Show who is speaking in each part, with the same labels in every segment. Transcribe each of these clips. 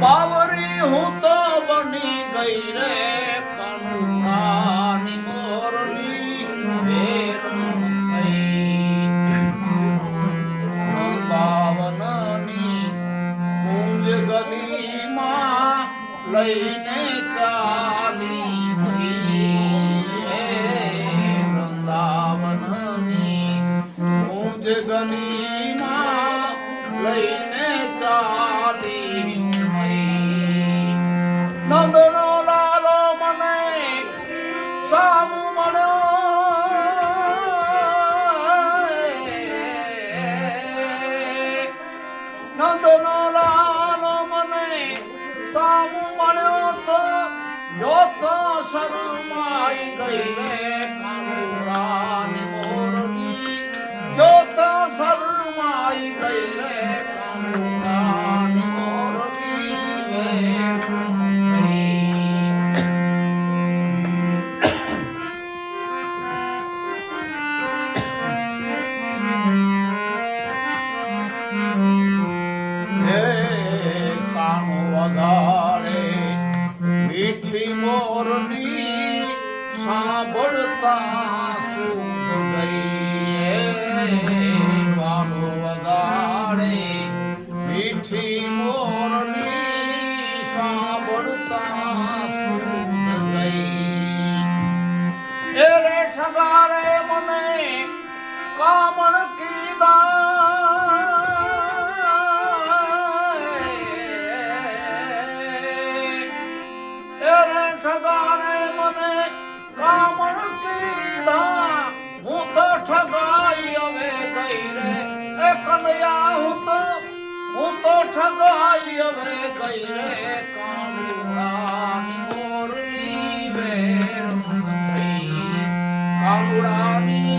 Speaker 1: બાવરી હું તો બની ગઈ રે કનુડાની મોરલી વેર બાવનની કુંજ ગલીમાં લઈને ચાલી વૃંદાવનની કુંજ ગલીમાં લઈને મળ્યો તો જોત શરમાઈ ગઈ રે કાનુડાની સાંભળતા સુખ ગઈ કાનો વગાડે, મીઠી મોરની સાંભળતા સુખ ગઈ એ રે ઠગારે મને કામણ હું તો ઠગાઈ હવે ગઈ રે એ કનૈયા હું તો હું તો ઠગાઈ હવે ગઈ રે કાનુડાની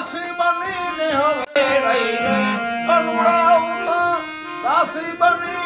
Speaker 1: દાસી બનીને હવે રહીને કનુડાવું તો દાસી હવે